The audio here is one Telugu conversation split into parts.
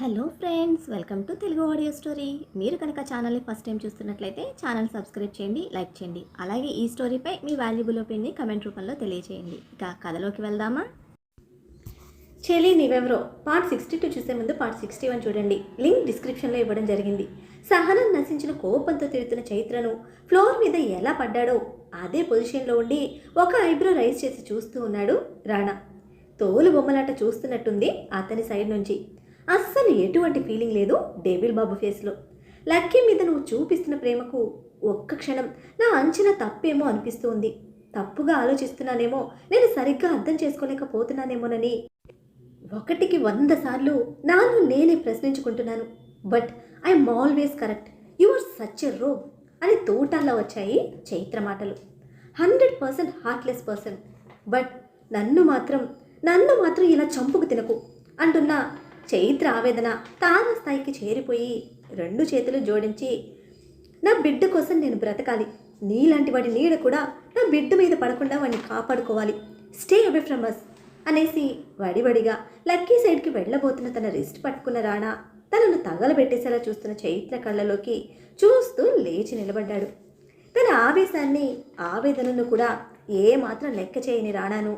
Hello friends welcome to Telugu audio story. మీరు కనుక ఛానల్ని ఫస్ట్ టైం చూస్తున్నట్లయితే ఛానల్ సబ్స్క్రైబ్ చేయండి లైక్ చేయండి. అలాగే ఈ స్టోరీపై మీ వాల్యుబుల్ ఒపీనియన్ని కమెంట్ రూపంలో తెలియజేయండి. ఇక కథలోకి వెళ్దామా? చెలి నీవెవరో పార్ట్ సిక్స్టీ టూ చూసే ముందు పార్ట్ సిక్స్టీ వన్ చూడండి. లింక్ డిస్క్రిప్షన్లో ఇవ్వడం జరిగింది. సహనం నశించిన కోపంతో తిరుగుతున్న చైత్రను ఫ్లోర్ మీద ఎలా పడ్డాడో అదే పొజిషన్లో ఉండి ఒక ఐబ్రో రైజ్ చేసి చూస్తూ ఉన్నాడు రాణా. తోలు బొమ్మలాట చూస్తున్నట్టుంది అతని సైడ్ నుంచి. అస్సలు ఎటువంటి ఫీలింగ్ లేదు డేవిల్ బాబు ఫేస్లో లక్కీ మీద నువ్వు చూపిస్తున్న ప్రేమకు ఒక్క క్షణం నా అంచనా తప్పేమో అనిపిస్తుంది. తప్పుగా ఆలోచిస్తున్నానేమో నేను సరిగ్గా అర్థం చేసుకోలేకపోతున్నానేమోనని. ఒకటికి వంద సార్లు నాను నేనే ప్రశ్నించుకుంటున్నాను. But I'm always correct. You are such a robe అని తోటాల్లో వచ్చాయి చైత్ర మాటలు. Hundred percent heartless person. But నన్ను మాత్రం నన్ను మాత్రం ఇలా చంపుకు తినకు అంటున్న చైత్ర ఆవేదన తార స్థాయికి చేరిపోయి రెండు చేతులు జోడించి నా బిడ్డ కోసం నేను బ్రతకాలి. నీలాంటి వాడి నీడ కూడా నా బిడ్డ మీద పడకుండా వాడిని కాపాడుకోవాలి. స్టే అవే ఫ్రమ్ అస్ అనేసి వడివడిగా లక్కీ సైడ్కి వెళ్ళబోతున్న తన రిస్ట్ పట్టుకున్న రాణా తనను తగలబెట్టేసేలా చూస్తున్న చైత్ర కళ్ళలోకి చూస్తూ లేచి నిలబడ్డాడు. తన ఆవేశాన్ని ఆవేదనను కూడా ఏ మాత్రం లెక్క చేయని రాణాను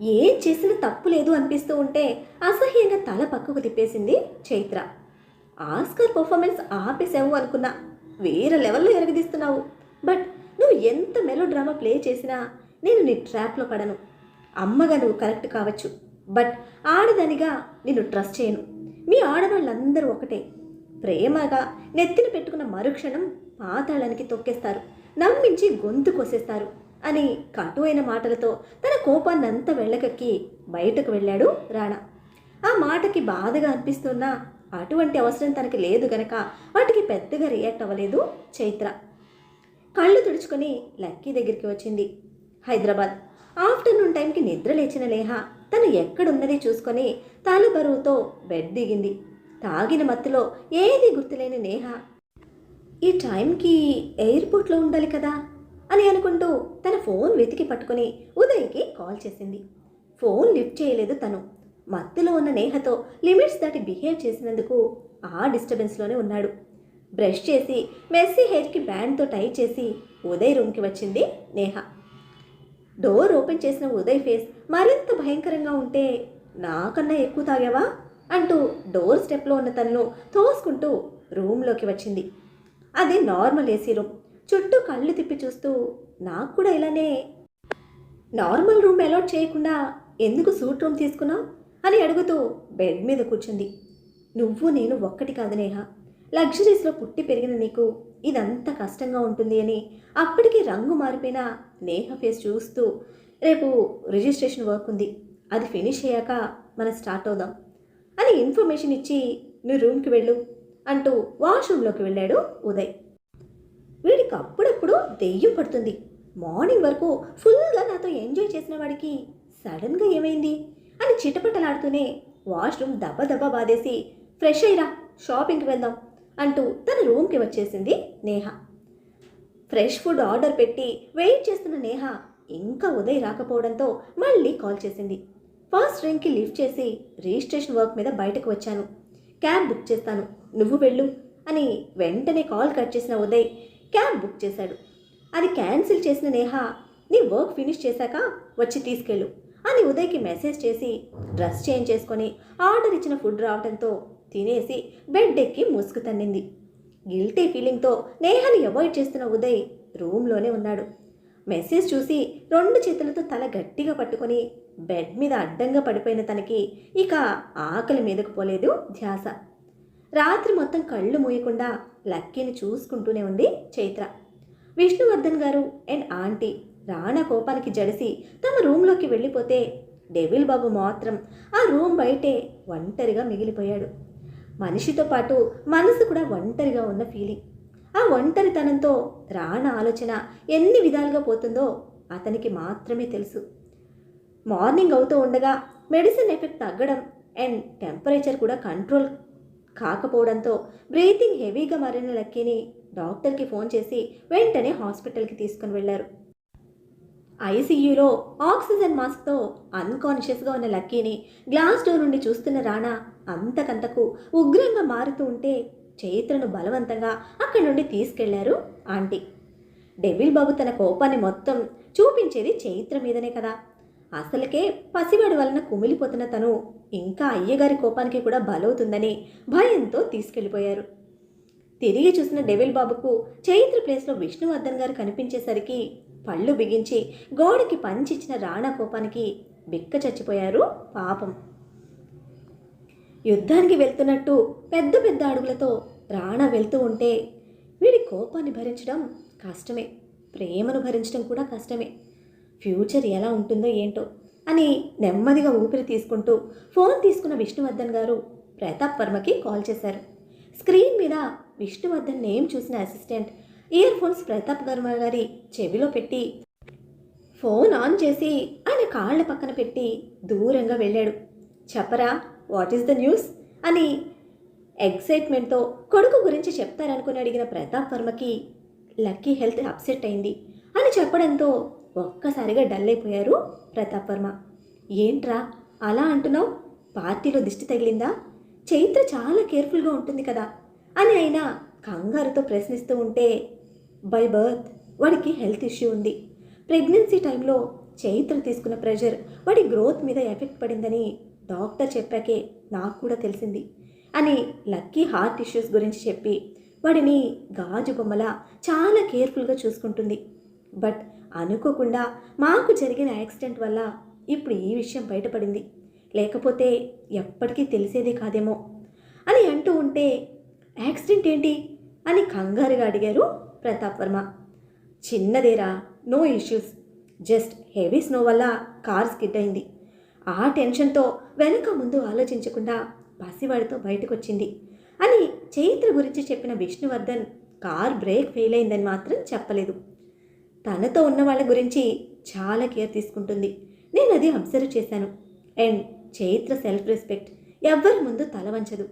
ఏం చేసిన తప్పు లేదు అనిపిస్తూ ఉంటే అసహ్యంగా తల పక్కకు తిప్పేసింది చైత్ర. ఆస్కర్ పర్ఫార్మెన్స్ ఆపేసావు అనుకున్నా. వేరే లెవెల్లో ఎరగదీస్తున్నావు. బట్ నువ్వు ఎంత మెలో డ్రామా ప్లే చేసినా నేను నీ ట్రాప్లో పడను. అమ్మగా నువ్వు కరెక్ట్ కావచ్చు. బట్ ఆడదానిగా నిన్ను ట్రస్ట్ చేయను. మీ ఆడవాళ్ళందరూ ఒకటే. ప్రేమగా నెత్తిన పెట్టుకున్న మరుక్షణం పాతాళానికి తొక్కేస్తారు. నమ్మించి గొంతు కోసేస్తారు. అని కటువైన మాటలతో తన కోపాన్నంతా వెళ్ళకక్కి బయటకు వెళ్ళాడు రాణా. ఆ మాటకి బాధగా అనిపిస్తున్నా అటువంటి అవసరం తనకి లేదు గనక వాటికి పెద్దగా రియాక్ట్ అవ్వలేదు చైత్ర. కళ్ళు తుడుచుకొని లక్కీ దగ్గరికి వచ్చింది. హైదరాబాద్. ఆఫ్టర్నూన్ టైంకి నిద్ర లేచిన లేహ తను ఎక్కడున్నది చూసుకొని తల బరువుతో బెడ్ దిగింది. తాగిన మత్తులో ఏది గుర్తులేని నేహ ఈ టైంకి ఎయిర్పోర్ట్లో ఉండాలి కదా? అని అనుకుంటూ తన ఫోన్ వెతికి పట్టుకొని ఉదయ్కి కాల్ చేసింది. ఫోన్ లిఫ్ట్ చేయలేదు తను. మత్తులో ఉన్న నేహతో లిమిట్స్ దాటి బిహేవ్ చేసినందుకు ఆ డిస్టర్బెన్స్లోనే ఉన్నాడు. బ్రష్ చేసి మెస్సీ హెయిర్కి బ్యాండ్తో టై చేసి ఉదయ్ రూమ్కి వచ్చింది నేహ. డోర్ ఓపెన్ చేసిన ఉదయ్ ఫేస్ మరింత భయంకరంగా ఉంటే నాకన్నా ఎక్కువ తాగావా? అంటూ డోర్ స్టెప్లో ఉన్న తనను తోసుకుంటూ రూమ్లోకి వచ్చింది. అది నార్మల్ ఏసీ రూమ్. చుట్టూ కళ్ళు తిప్పి చూస్తూ నాకు కూడా ఇలానే నార్మల్ రూమ్ అలాట్ చేయకుండా ఎందుకు సూట్ రూమ్ తీసుకున్నావు? అని అడుగుతూ బెడ్ మీద కూర్చుంది. నువ్వు నేను ఒక్కటి కాదు నేహ. లగ్జరీస్లో పుట్టి పెరిగిన నీకు ఇదంతా కష్టంగా ఉంటుంది అని అప్పటికి రంగు మారిపోయిన నేహ ఫేస్ చూస్తూ రేపు రిజిస్ట్రేషన్ వర్క్ ఉంది. అది ఫినిష్ అయ్యాక మనం స్టార్ట్ అవుదాం అని ఇన్ఫర్మేషన్ ఇచ్చి నువ్వు రూమ్కి వెళ్ళు అంటూ వాష్రూమ్లోకి వెళ్ళాడు ఉదయ్. వీడికి అప్పుడప్పుడు దెయ్యం పడుతుంది. మార్నింగ్ వరకు ఫుల్గా నాతో ఎంజాయ్ చేసిన వాడికి సడన్గా ఏమైంది? అని చిటపటలాడుతూనే వాష్రూమ్ దెబ్బ దెబ్బ బాధేసి ఫ్రెష్ అయ్యిరా షాపింగ్కి వెళ్దాం అంటూ తన రూమ్కి వచ్చేసింది నేహ. ఫ్రెష్ ఫుడ్ ఆర్డర్ పెట్టి వెయిట్ చేస్తున్న నేహ ఇంకా ఉదయ్ రాకపోవడంతో మళ్ళీ కాల్ చేసింది. ఫస్ట్ రింగ్కి లిఫ్ట్ చేసి రిజిస్ట్రేషన్ వర్క్ మీద బయటకు వచ్చాను. క్యాబ్ బుక్ చేస్తాను. నువ్వు వెళ్ళు అని వెంటనే కాల్ కట్ చేసిన ఉదయ్ క్యాబ్ బుక్ చేశాడు. అది క్యాన్సిల్ చేసిన నేహ నీ వర్క్ ఫినిష్ చేశాక వచ్చి తీసుకెళ్ళు అని ఉదయ్కి మెసేజ్ చేసి డ్రెస్ చేంజ్ చేసుకొని ఆర్డర్ ఇచ్చిన ఫుడ్ రావడంతో తినేసి బెడ్ ఎక్కి ముసుగు తన్నింది. గిల్టీ ఫీలింగ్తో నేహని అవాయిడ్ చేస్తున్న ఉదయ్ రూమ్లోనే ఉన్నాడు. మెసేజ్ చూసి రెండు చేతులతో తల గట్టిగా పట్టుకొని బెడ్ మీద అడ్డంగా పడిపోయిన తనకి ఇక ఆకలి మీదకు పోలేదు ధ్యాస. రాత్రి మొత్తం కళ్ళు మూయకుండా లక్కీని చూసుకుంటూనే ఉంది చైత్ర. విష్ణువర్ధన్ గారు అండ్ ఆంటీ రాణా కోపానికి జడిసి తమ రూమ్లోకి వెళ్ళిపోతే డెవిల్ బాబు మాత్రం ఆ రూమ్ బయటే ఒంటరిగా మిగిలిపోయాడు. మనిషితో పాటు మనసు కూడా ఒంటరిగా ఉన్న ఫీలింగ్. ఆ ఒంటరితనంతో రాణ ఆలోచన ఎన్ని విధాలుగా పోతుందో అతనికి మాత్రమే తెలుసు. మార్నింగ్ అవుతూ ఉండగా మెడిసిన్ ఎఫెక్ట్ తగ్గడం అండ్ టెంపరేచర్ కూడా కంట్రోల్ కాకపోవడంతో బ్రీతింగ్ హెవీగా మారిన లక్కీని డాక్టర్కి ఫోన్ చేసి వెంటనే హాస్పిటల్కి తీసుకుని వెళ్ళారు. ఐసీయూలో ఆక్సిజన్ మాస్క్తో అన్కాన్షియస్గా ఉన్న లక్కీని గ్లాస్ డోర్ నుండి చూస్తున్న రాణా అంతకంతకు ఉగ్రంగా మారుతూ ఉంటే చైత్రను బలవంతంగా అక్కడి నుండి తీసుకెళ్ళారు ఆంటీ. డెవిల్ బాబు తన కోపాన్ని మొత్తం చూపించేది చైత్ర మీదనే కదా. అసలుకే పసివాడి వలన కుమిలిపోతున్న తను ఇంకా అయ్యగారి కోపానికి కూడా బలవుతుందని భయంతో తీసుకెళ్ళిపోయారు. తిరిగి చూసిన డెవిల్ బాబుకు చైత్ర ప్లేస్లో విష్ణువర్ధన్ గారు కనిపించేసరికి పళ్ళు బిగించి గోడకి పంచిచ్చిన రాణా కోపానికి బిక్క చచ్చిపోయారు పాపం. యుద్ధానికి వెళ్తున్నట్టు పెద్ద పెద్ద అడుగులతో రాణా వెళ్తూ ఉంటే వీడి కోపాన్ని భరించడం కష్టమే. ప్రేమను భరించడం కూడా కష్టమే. ఫ్యూచర్ ఎలా ఉంటుందో ఏంటో అని నెమ్మదిగా ఊపిరి తీసుకుంటూ ఫోన్ తీసుకున్న విష్ణువర్ధన్ గారు ప్రతాప్ వర్మకి కాల్ చేశారు. స్క్రీన్ మీద విష్ణువర్ధన్ నేమ్ చూసిన assistant ear phones Pratap Varma గారి చెవిలో పెట్టి ఫోన్ ఆన్ చేసి ఆయన కాళ్ళ పక్కన పెట్టి దూరంగా వెళ్ళాడు. చెప్పరా వాట్ ఈస్ ద న్యూస్ అని ఎక్సైట్మెంట్తో కొడుకు గురించి చెప్తారనుకుని అడిగిన ప్రతాప్ వర్మకి లక్కీ హెల్త్ అప్సెట్ అయింది అని చెప్పడంతో ఒక్కసారిగా డల్ అయిపోయారు ప్రతాప్ వర్మ. ఏంట్రా అలా అంటున్నావు? పార్టీలో దిష్టి తగిలిందా? చైత్ర చాలా కేర్ఫుల్గా ఉంటుంది కదా అని అయినా కంగారుతో ప్రశ్నిస్తూ ఉంటే బై బర్త్ వాడికి హెల్త్ ఇష్యూ ఉంది. ప్రెగ్నెన్సీ టైంలో చైత్ర తీసుకున్న ప్రెషర్ వాడి గ్రోత్ మీద ఎఫెక్ట్ పడిందని డాక్టర్ చెప్పాకే నాకు కూడా తెలిసింది అని లక్కీ హార్ట్ ఇష్యూస్ గురించి చెప్పి వాడిని గాజు బొమ్మలా చాలా కేర్ఫుల్గా చూసుకుంటుంది. బట్ అనుకోకుండా మాకు జరిగిన యాక్సిడెంట్ వల్ల ఇప్పుడు ఈ విషయం బయటపడింది. లేకపోతే ఎప్పటికీ తెలిసేదే కాదేమో అని అంటూ ఉంటే యాక్సిడెంట్ ఏంటి అని కంగారుగా అడిగారు Pratap Varma. చిన్నదేరా no issues just heavy snow వల్ల కార్ స్కిడ్ అయింది. ఆ టెన్షన్తో వెనుక ముందు ఆలోచించకుండా పసివాడితో బయటకొచ్చింది అని చైత్ర గురించి చెప్పిన విష్ణువర్ధన్ కార్ బ్రేక్ ఫెయిల్ అయిందని మాత్రం చెప్పలేదు. తనతో ఉన్న వాళ్ళ గురించి చాలా కేర్ తీసుకుంటుంది. నేను అది అబ్జర్వ్ చేశాను. అండ్ చైత్ర సెల్ఫ్ రెస్పెక్ట్ ఎవ్వరి ముందు తల వంచదు.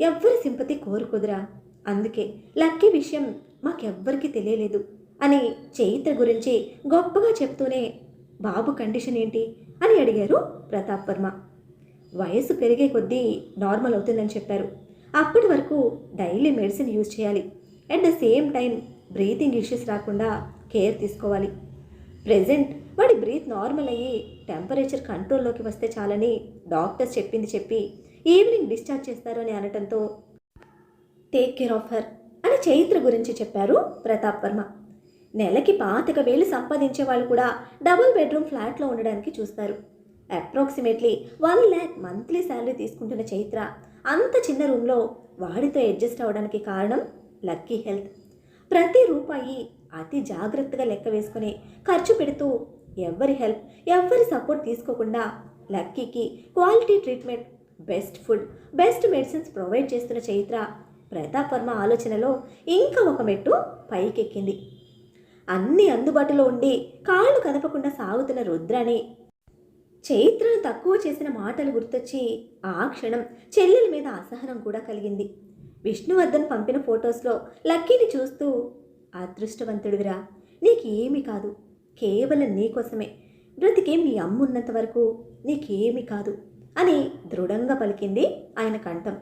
ఎవ్వరి సింపతి కోరుకుదురా. అందుకే లక్కీ విషయం మాకెవ్వరికీ తెలియలేదు అని చైత్ర గురించి గొప్పగా చెప్తూనే బాబు కండిషన్ ఏంటి అని అడిగారు ప్రతాప్ వర్మ. వయసు పెరిగే కొద్దీ నార్మల్ అవుతుందని చెప్పారు. అప్పటి వరకు డైలీ మెడిసిన్ యూజ్ చేయాలి. At the same time breathing issues రాకుండా కేర్ తీసుకోవాలి. ప్రెజెంట్ వాడి బ్రీత్ నార్మల్ అయ్యి టెంపరేచర్ కంట్రోల్లోకి వస్తే చాలని డాక్టర్స్ చెప్పింది చెప్పి ఈవినింగ్ డిశ్చార్జ్ చేస్తారు అని అనటంతో టేక్ కేర్ ఆఫ్ హర్ అని చైత్ర గురించి చెప్పారు ప్రతాప్ వర్మ. నెలకి పాతిక వేలు సంపాదించే వాళ్ళు కూడా డబుల్ బెడ్రూమ్ ఫ్లాట్లో ఉండడానికి చూస్తారు. Approximately one lakh monthly salary తీసుకుంటున్న చైత్ర అంత చిన్న రూమ్లో వాడితో అడ్జస్ట్ అవ్వడానికి కారణం లక్కీ హెల్త్. ప్రతి రూపాయి అతి జాగ్రత్తగా లెక్క వేసుకుని ఖర్చు పెడుతూ ఎవరి హెల్ప్ ఎవరి సపోర్ట్ తీసుకోకుండా లక్కీకి quality treatment best food best medicines provide చేస్తున్న చైత్ర ప్రతాప్ వర్మ ఆలోచనలో ఇంకా ఒక మెట్టు పైకెక్కింది. అన్నీ అందుబాటులో ఉండి కాళ్ళు కదపకుండా సాగుతున్న రుద్రాని చైత్రను తక్కువ చేసిన మాటలు గుర్తొచ్చి ఆ క్షణం చెల్లెల మీద అసహనం కూడా కలిగింది. విష్ణువర్ధన్ పంపిన ఫొటోస్లో లక్కీని చూస్తూ అదృష్టవంతుడివిరా. నీకేమీ కాదు. కేవలం నీకోసమే బ్రతికే మీ అమ్మ ఉన్నంత వరకు నీకేమీ కాదు అని దృఢంగా పలికింది ఆయన కంఠం.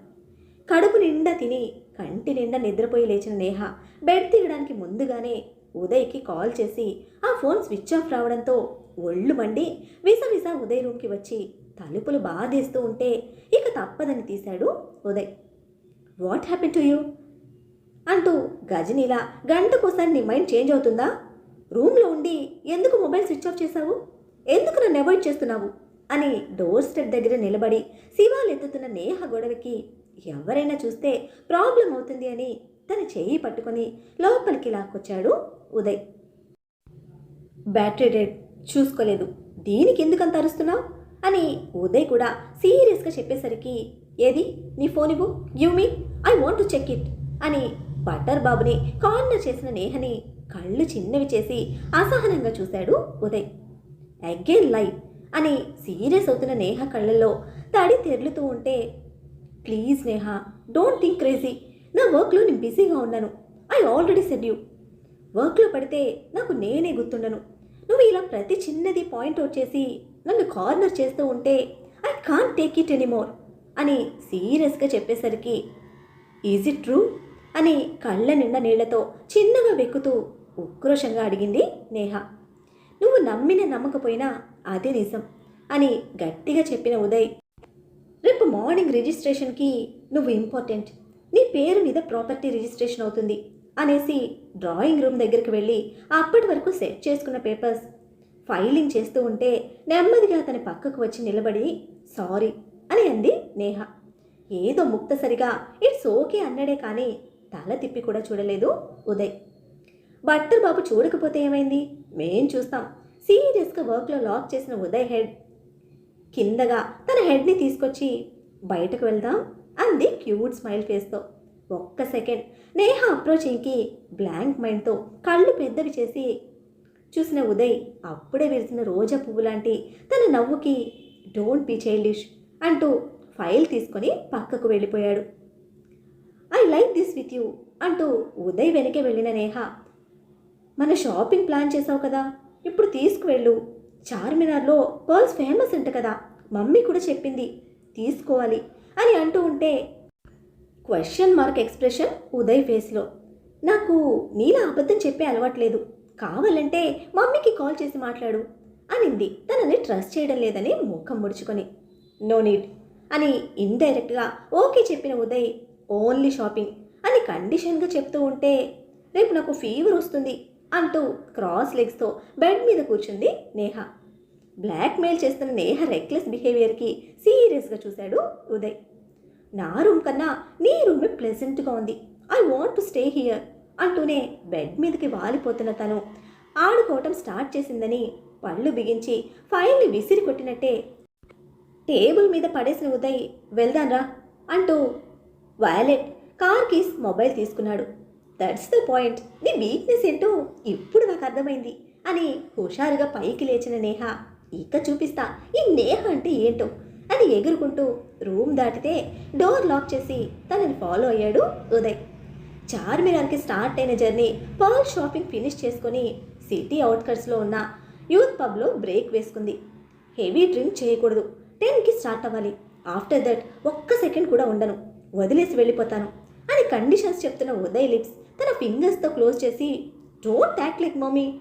కడుపు నిండా తిని కంటి నిండా నిద్రపోయి లేచిన నేహ బెడ్ తీయడానికి ముందుగానే ఉదయ్కి కాల్ చేసి ఆ ఫోన్ స్విచ్ ఆఫ్ రావడంతో ఒళ్ళు మండి విసవిస ఉదయ్ రూమ్కి వచ్చి తలుపులు బాధేస్తూ ఉంటే ఇక తప్పదని తీశాడు Uday. What happen to you? అంటూ గజనీలా గంటకోసారి నీ మైండ్ చేంజ్ అవుతుందా? రూమ్లో ఉండి ఎందుకు మొబైల్ స్విచ్ ఆఫ్ చేశావు? ఎందుకు నన్ను అవాయిడ్ చేస్తున్నావు? అని డోర్ స్టెప్ దగ్గర నిలబడి శివాలు ఎత్తుతున్న నేహ గొడవకి ఎవరైనా చూస్తే ప్రాబ్లం అవుతుంది అని తన చెయ్యి పట్టుకొని లోపలికి లాక్కొచ్చాడు ఉదయ్. బ్యాటరీ డెడ్ చూసుకోలేదు. దీనికి ఎందుకు అంత అరుస్తున్నావు? అని ఉదయ్ కూడా సీరియస్గా చెప్పేసరికి ఏది? నీ ఫోన్ ఇవ్వు? Give me I want to check it అని బట్టర్ బాబుని కార్నర్ చేసిన నేహని కళ్ళు చిన్నవి చేసి అసహనంగా చూశాడు ఉదయ్. అగైన్ లై అని సీరియస్ అవుతున్న నేహ కళ్ళల్లో తడి తెరులుతూ ఉంటే please Neha don't think crazy నా వర్క్లో నేను బిజీగా ఉన్నాను. ఐ ఆల్రెడీ సెడ్ యూ వర్క్లో పడితే నాకు నేనే గుర్తుండను. నువ్వు ఇలా ప్రతి చిన్నది పాయింట్ అవుట్ చేసి నన్ను కార్నర్ చేస్తూ ఉంటే I can't take it anymore అని సీరియస్గా చెప్పేసరికి ఈజ్ ఇట్ ట్రూ అని కళ్ళ నిండా నీళ్ళతో చిన్నగా వెక్కుతూ ఉక్రోషంగా అడిగింది నేహ. నువ్వు నమ్మిన నమ్మకపోయినా అదే నిజం అని గట్టిగా చెప్పిన ఉదయ్. రేపు మార్నింగ్ రిజిస్ట్రేషన్కి నువ్వు ఇంపార్టెంట్. నీ పేరు మీద ప్రాపర్టీ రిజిస్ట్రేషన్ అవుతుంది అనేసి డ్రాయింగ్ రూమ్ దగ్గరికి వెళ్ళి అప్పటి వరకు సెట్ చేసుకున్న పేపర్స్ ఫైలింగ్ చేస్తూ ఉంటే నెమ్మదిగా అతని పక్కకు వచ్చి నిలబడి సారీ అని అంది నేహ. ఏదో ముక్తసరిగా ఇట్స్ ఓకే అన్నాడే కానీ తల తిప్పి కూడా చూడలేదు ఉదయ్. బట్టర్ బాబు చూడకపోతే ఏమైంది? మేం చూస్తాం. సీరియస్గా వర్క్లో లాక్ చేసిన ఉదయ్ హెడ్ కిందగా తన హెడ్ని తీసుకొచ్చి బయటకు వెళ్దాం అంది క్యూట్ స్మైల్ ఫేస్తో. ఒక్క సెకండ్. నేహ అప్రోచింగ్కి బ్లాంక్ మైండ్తో కళ్ళు పెద్దవి చేసి చూసిన ఉదయ్ అప్పుడే విరిసిన రోజా పువ్వు లాంటి తన నవ్వుకి డోంట్ బీ చైల్డిష్ అంటూ ఫైల్ తీసుకొని పక్కకు వెళ్ళిపోయాడు. I like this with you అంటూ ఉదయ్ వెనకే వెళ్ళిన నేహ. మన షాపింగ్ ప్లాన్ చేసావు కదా ఇప్పుడు తీసుకువెళ్ళు. చార్మినార్లో పర్ల్స్ ఫేమస్ అంట కదా మమ్మీ కూడా చెప్పింది తీసుకోవాలి అని అంటూ ఉంటే క్వశ్చన్ మార్క్ ఎక్స్ప్రెషన్ ఉదయ్ ఫేస్లో. నాకు నీలా అబద్ధం చెప్పే అలవాట్లేదు కావాలంటే మమ్మీకి కాల్ చేసి మాట్లాడు అనింది. తనని ట్రస్ట్ చేయడం లేదని ముఖం ముడుచుకొని. నో నీడ్ అని ఇండైరెక్ట్గా ఓకే చెప్పిన ఉదయ్ ఓన్లీ షాపింగ్ అని కండిషన్గా చెప్తూ ఉంటే రేపు నాకు ఫీవర్ వస్తుంది అంటూ క్రాస్ లెగ్స్తో బెడ్ మీద కూర్చుంది నేహ. బ్లాక్మెయిల్ చేస్తున్న నేహ రెక్లెస్ బిహేవియర్కి సీరియస్గా చూశాడు ఉదయ్. నా రూమ్ కన్నా నీ రూమే ప్లెజెంట్గా ఉంది. I want to stay here అంటూనే బెడ్ మీదకి వాలిపోతున్న తను ఆడుకోవటం స్టార్ట్ చేసిందని పళ్ళు బిగించి ఫైల్ని విసిరి కొట్టినట్టే టేబుల్ మీద పడేసిన ఉదయ్ వెళ్దాన్రా అంటూ వయలెట్ కార్ కీస్ మొబైల్ తీసుకున్నాడు. దట్స్ ద పాయింట్ నీ వీక్నెస్ ఏంటో ఇప్పుడు నాకు అర్థమైంది అని హుషారుగా పైకి లేచిన నేహ. ఇక చూపిస్తా ఈ నేహ అంటే ఏంటో అని ఎగురుకుంటూ రూమ్ దాటితే డోర్ లాక్ చేసి తనని ఫాలో అయ్యాడు ఉదయ్. చార్మినార్కి స్టార్ట్ అయిన జర్నీ పర్ల్ షాపింగ్ ఫినిష్ చేసుకొని సిటీ అవుట్కట్స్లో ఉన్న యూత్ పబ్లో బ్రేక్ వేసుకుంది. హెవీ డ్రింక్ చేయకూడదు. టెన్కి స్టార్ట్ అవ్వాలి. ఆఫ్టర్ దట్ ఒక్క సెకండ్ కూడా ఉండను. వదిలేసి వెళ్ళిపోతాను అని కండిషన్స్ చెప్తున్న ఉదయ్ లిప్స్ తన ఫింగర్స్తో క్లోజ్ చేసి డోంట్ యాక్ట్ లైక్ మమ్మీ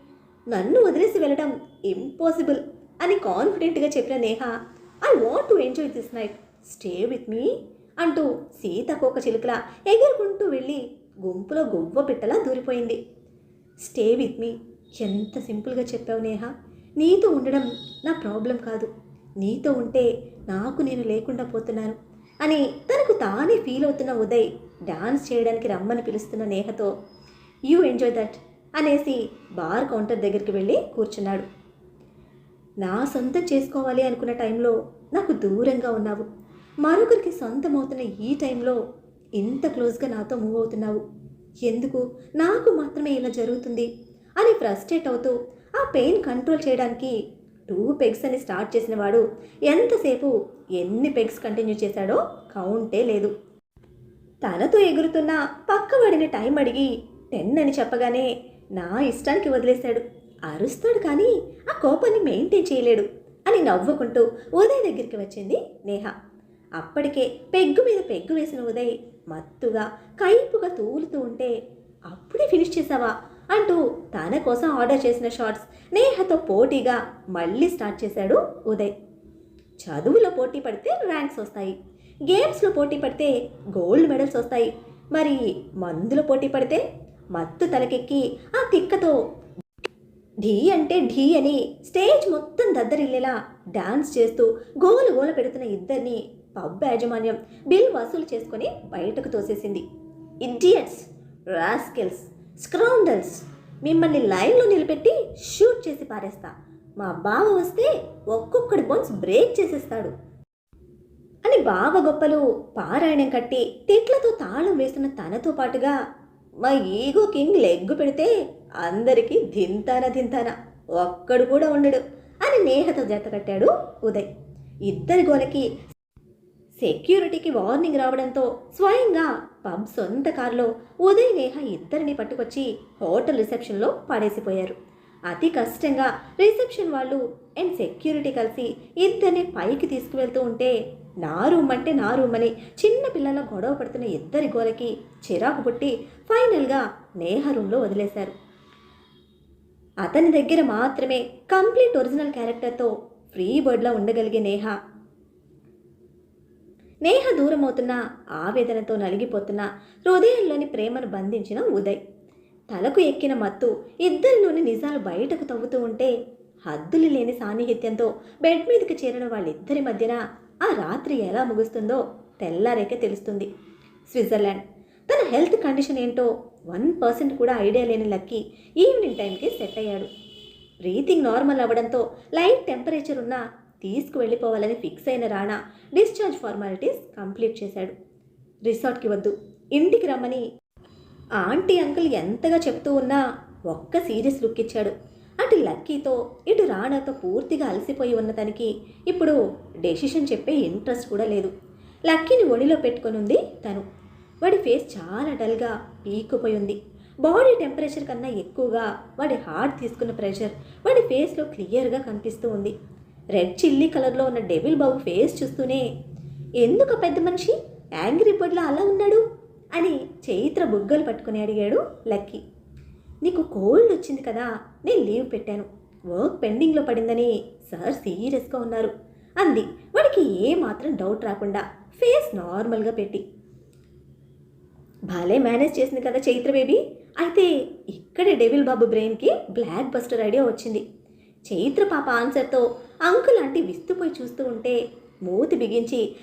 నన్ను వదిలేసి వెళ్ళడం ఇంపాసిబుల్ అని కాన్ఫిడెంట్గా చెప్పిన Neha I want to enjoy this night stay with me అంటూ సీతకోక చిలుకలా ఎగురుకుంటూ వెళ్ళి గుంపులో గువ్వ పిట్టలా దూరిపోయింది. స్టే విత్ మీ ఎంత సింపుల్గా చెప్పావు నేహ. నీతో ఉండడం నా ప్రాబ్లం కాదు. నీతో ఉంటే నాకు నేను లేకుండా పోతున్నాను. అని తనకు తానే ఫీల్ అవుతున్న ఉదయ్ డాన్స్ చేయడానికి రమ్మని పిలుస్తున్న నేహతో యూ ఎంజాయ్ దట్ అనేసి బార్ కౌంటర్ దగ్గరికి వెళ్ళి కూర్చున్నాడు. నా సొంతం చేసుకోవాలి అనుకున్న టైంలో నాకు దూరంగా ఉన్నావు. మరొకరికి సొంతం అవుతున్న ఈ టైంలో ఇంత క్లోజ్గా నాతో మూవ్ అవుతున్నావు. ఎందుకు? నాకు మాత్రమే ఇలా జరుగుతుంది అని ఫ్రస్ట్రేట్ అవుతూ ఆ పెయిన్ కంట్రోల్ చేయడానికి టూ పెగ్స్ అని స్టార్ట్ చేసిన వాడు ఎంతసేపు ఎన్ని పెగ్స్ కంటిన్యూ చేశాడో కౌంటే లేదు. తనతో ఎగురుతున్న పక్కవాడిని టైం అడిగి టెన్ అని చెప్పగానే నా ఇష్టానికి వదిలేశాడు. అరుస్తాడు కానీ ఆ కోపాన్ని మెయింటైన్ చేయలేడు అని నవ్వుకుంటూ ఉదయ్ దగ్గరికి వచ్చింది నేహ. అప్పటికే పెగ్గు మీద పెగ్గు వేసిన ఉదయ్ మత్తుగా కైపుగా తూలుతూ ఉంటే అప్పుడే ఫినిష్ చేసావా అంటూ తన కోసం ఆర్డర్ చేసిన షార్ట్స్ నేహతో పోటీగా మళ్ళీ స్టార్ట్ చేశాడు ఉదయ్. చదువులో పోటీ పడితే ర్యాంక్స్ వస్తాయి గేమ్స్లో పోటీ పడితే గోల్డ్ మెడల్స్ వస్తాయి మరి మందులో పోటీ పడితే మత్తు తలకెక్కి ఆ తిక్కతో ఢీ అంటే ఢీ అని స్టేజ్ మొత్తం దద్దరిల్లేలా డాన్స్ చేస్తూ గోలు గోల పెడుతున్న ఇద్దరిని పబ్ యాజమాన్యం బిల్ వసూలు చేసుకొని బయటకు తోసేసింది. ఇడియట్స్ రాస్కెల్స్ స్క్రౌండల్స్ మిమ్మల్ని లైన్లో నిలబెట్టి షూట్ చేసి పారేస్తా. మా బావ వస్తే ఒక్కొక్కడి బోన్స్ బ్రేక్ చేసేస్తాడు. అని బావ గొప్పలు పారాయణం కట్టి తిట్లతో తాళం వేస్తున్న తనతో పాటుగా మా ఈగో కింగ్ లెగ్గు పెడితే అందరికీ దింతాన దింతాన ఒక్కడు కూడా ఉండడు అని నేహతో జత కట్టాడు ఉదయ్. ఇద్దరి గోలకి సెక్యూరిటీకి వార్నింగ్ రావడంతో స్వయంగా పంప్ సొంత కారులో ఉదయ్ నేహ ఇద్దరిని పట్టుకొచ్చి హోటల్ రిసెప్షన్లో పడేసిపోయారు. అతి కష్టంగా రిసెప్షన్ వాళ్ళు అండ్ సెక్యూరిటీ కలిసి ఇద్దరిని పైకి తీసుకువెళ్తూ ఉంటే నా రూమ్ అంటే నా రూమ్ అని చిన్న పిల్లల గొడవ పడుతున్న ఇద్దరి గోలకి చిరాకు పుట్టి ఫైనల్గా నేహ రూమ్లో వదిలేశారు. అతని దగ్గర మాత్రమే కంప్లీట్ ఒరిజినల్ క్యారెక్టర్తో ఫ్రీ బర్డ్లా ఉండగలిగే నేహ నేహ దూరమవుతున్న ఆవేదనతో నలిగిపోతున్న హృదయంలోని ప్రేమను బంధించిన ఉదయ్. తలకు ఎక్కిన మత్తు ఇద్దరిలోని నిజాలు బయటకు తవ్వుతూ ఉంటే హద్దులు లేని సాన్నిహిత్యంతో బెడ్ మీదకి చేరిన వాళ్ళిద్దరి మధ్యన ఆ రాత్రి ఎలా ముగుస్తుందో తెల్లారేకే తెలుస్తుంది. స్విట్జర్లాండ్ తన హెల్త్ కండిషన్ ఏంటో వన్ పర్సెంట్ కూడా ఐడియా లేని లక్కీ ఈవినింగ్ టైంకి సెట్ అయ్యాడు. బ్రీతింగ్ నార్మల్ అవ్వడంతో లైట్ టెంపరేచర్ ఉన్నా తీసుకువెళ్ళిపోవాలని ఫిక్స్ అయిన రాణా డిశ్చార్జ్ ఫార్మాలిటీస్ కంప్లీట్ చేశాడు. రిసార్ట్కి వద్దు. ఇంటికి రమ్మని ఆంటీ అంకుల్ ఎంతగా చెప్తూ ఉన్నా ఒక్క సీరియస్ లుక్ ఇచ్చాడు. అటు లక్కీతో ఇటు రాణాతో పూర్తిగా అలసిపోయి ఉన్న తనకి ఇప్పుడు డెసిషన్ చెప్పే ఇంట్రెస్ట్ కూడా లేదు. లక్కీని ఒడిలో పెట్టుకొని ఉంది తను. వాడి ఫేస్ చాలా డల్గా పీక్కుపోయి ఉంది. బాడీ టెంపరేచర్ కన్నా ఎక్కువగా వాడి హార్ట్ తీసుకున్న ప్రెషర్ వాడి ఫేస్లో క్లియర్గా కనిపిస్తూ ఉంది. రెడ్ చిల్లీ కలర్లో ఉన్న డెవిల్ బాబు ఫేస్ చూస్తూనే ఎందుకు పెద్ద మనిషి? యాంగ్రీ బర్డ్లో అలా ఉన్నాడు? అని చైత్ర బుగ్గలు పట్టుకుని అడిగాడు లక్కీ. నీకు కోల్డ్ వచ్చింది కదా నేను లీవ్ పెట్టాను. వర్క్ పెండింగ్లో పడిందని సార్ సీరియస్గా ఉన్నారు. అంది. వాడికి ఏ మాత్రం డౌట్ రాకుండా ఫేస్ నార్మల్గా పెట్టి. భలే మేనేజ్ చేసింది కదా చైత్ర బేబీ. అయితే ఇక్కడే డెవిల్ బాబు బ్రెయిన్కి బ్లాక్ బస్టర్ ఐడియా వచ్చింది. చైత్ర పాప ఆన్సర్తో అంకులాంటి విస్తుపోయి చూస్తూ ఉంటే మూతి బిగించి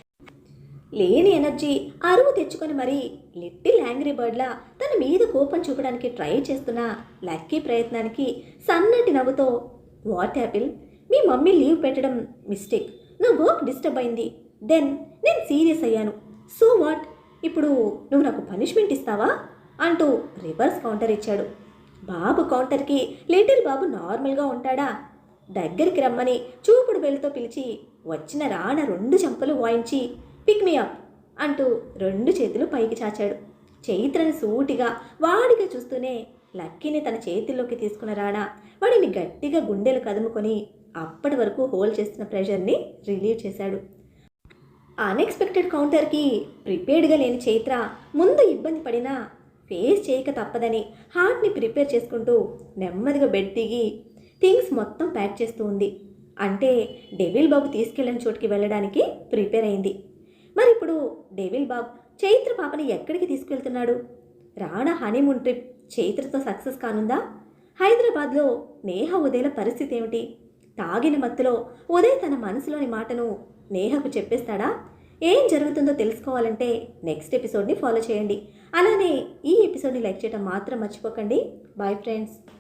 లేని ఎనర్జీ అరువు తెచ్చుకొని మరి లిటిల్ యాంగ్రీ బర్డ్లా తన మీద కోపం చూపడానికి ట్రై చేస్తున్న లక్కీ ప్రయత్నానికి సన్నటి నవ్వుతో what apple me mummy leave పెట్టడం మిస్టేక్. నా వర్క్ డిస్టర్బ్ అయింది. దెన్ నేను సీరియస్ అయ్యాను. So what? ఇప్పుడు నువ్వు నాకు పనిష్మెంట్ ఇస్తావా? అంటూ రివర్స్ కౌంటర్ ఇచ్చాడు. బాబు కౌంటర్కి లిటిల్ బాబు నార్మల్గా ఉంటాడా? దగ్గరికి రమ్మని చూపుడు బెల్తో పిలిచి వచ్చిన రాణ రెండు చెంపలు వాయించి పిక్ మీ అప్ అంటూ రెండు చేతులు పైకి చాచాడు. చైత్రని సూటిగా వాడిగా చూస్తూనే లక్కీని తన చేతిలోకి తీసుకున్న రాణా వాడిని గట్టిగా గుండెలు కదుముకొని అప్పటి వరకు హోల్డ్ చేస్తున్న ప్రెషర్ని రిలీవ్ చేశాడు. అన్ఎక్స్పెక్టెడ్ కౌంటర్కి ప్రిపేర్డ్గా లేని చైత్ర ముందు ఇబ్బంది పడినా ఫేస్ చేయక తప్పదని హార్ట్ని ప్రిపేర్ చేసుకుంటూ నెమ్మదిగా బెడ్ దిగి థింగ్స్ మొత్తం ప్యాక్ చేస్తూ ఉంది. అంటే డెవిల్ బాబు తీసుకెళ్ళిన చోటుకి వెళ్ళడానికి ప్రిపేర్ అయింది. మరి ఇప్పుడు డెవిల్ బాబ్ చైత్ర పాపని ఎక్కడికి తీసుకెళ్తున్నాడు? రాణా హనీమూన్ ట్రిప్ చైత్రతో సక్సెస్ కానుందా? హైదరాబాద్లో నేహ ఉదయల పరిస్థితి ఏమిటి? తాగిన మత్తులో ఉదయ్ తన మనసులోని మాటను నేహకు చెప్పేస్తాడా? ఏం జరుగుతుందో తెలుసుకోవాలంటే నెక్స్ట్ ఎపిసోడ్ని ఫాలో చేయండి. అలానే ఈ ఎపిసోడ్ని లైక్ చేయడం మాత్రం మర్చిపోకండి. Bye friends.